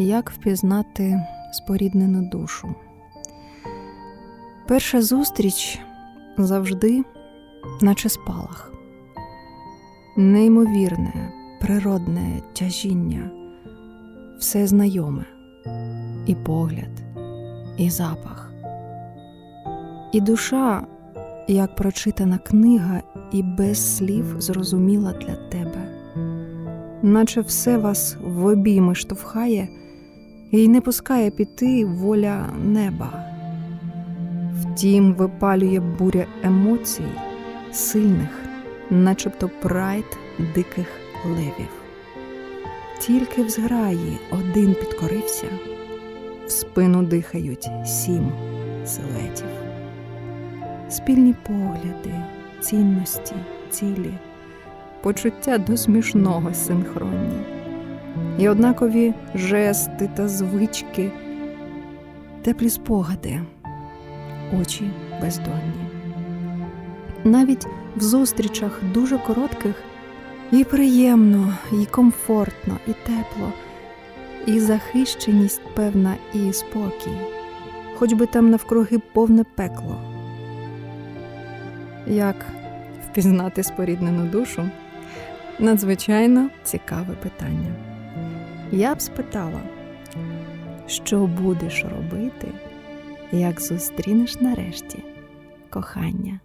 Як впізнати споріднену душу? Перша зустріч завжди, наче спалах, неймовірне, природне тяжіння, все знайоме, і погляд, і запах, і душа, як прочитана книга, і без слів зрозуміла для тебе. Наче все вас в обійми штовхає і не пускає піти воля неба. Втім, випалює буря емоцій, сильних, начебто прайд диких левів. Тільки в зграї один підкорився, в спину дихають сім силуетів. Спільні погляди, цінності, цілі почуття до смішного синхронні, і однакові жести та звички, теплі спогади, очі бездонні. Навіть в зустрічах дуже коротких і приємно, і комфортно, і тепло, і захищеність певна, і спокій, хоч би там навкруги повне пекло. Як впізнати споріднену душу? Надзвичайно цікаве питання. Я б спитала, що будеш робити, як зустрінеш нарешті кохання?